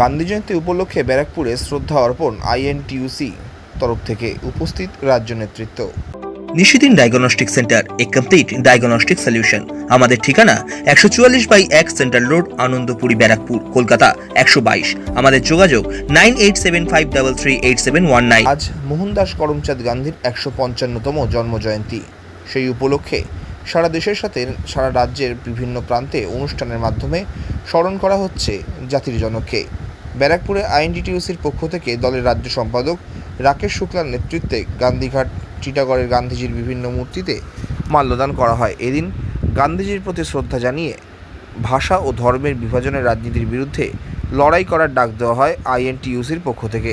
গান্ধী জয়ন্তী উপলক্ষে ব্যারাকপুরে শ্রদ্ধা অর্পণ আইএনটিউসি তরফ থেকে উপস্থিত রাজ্য নেতৃত্ব। নিশিদিন ডায়াগনস্টিক সেন্টার এ কমপ্লিট ডায়াগনস্টিক সলিউশন আমাদের ঠিকানা একশো চুয়াল্লিশ বাই এক সেন্ট্রাল রোড আনন্দপুরি ব্যারাকপুর কলকাতা একশো বাইশ। আমাদের যোগাযোগ nine eight seven five double three eight seven one nine. আজ মোহনদাস করমচাঁদ গান্ধীর একশো পঞ্চান্নতম জন্মজয়ন্তী। সেই উপলক্ষে সারা দেশের সাথে সারা রাজ্যের বিভিন্ন প্রান্তে অনুষ্ঠানের মাধ্যমে স্মরণ করা হচ্ছে জাতির জনককে। ব্যারাকপুরে আইএনডিটিউসির পক্ষ থেকে দলের রাজ্য সম্পাদক রাকেশ শুক্লার নেতৃত্বে গান্ধীঘাট টিটাগড়ের গান্ধীজির বিভিন্ন মূর্তিতে মাল্যদান করা হয়। এদিন গান্ধীজির প্রতি শ্রদ্ধা জানিয়ে ভাষা ও ধর্মের বিভাজনের রাজনীতির বিরুদ্ধে লড়াই করার ডাক দেওয়া হয় আইএনটিইউসির পক্ষ থেকে।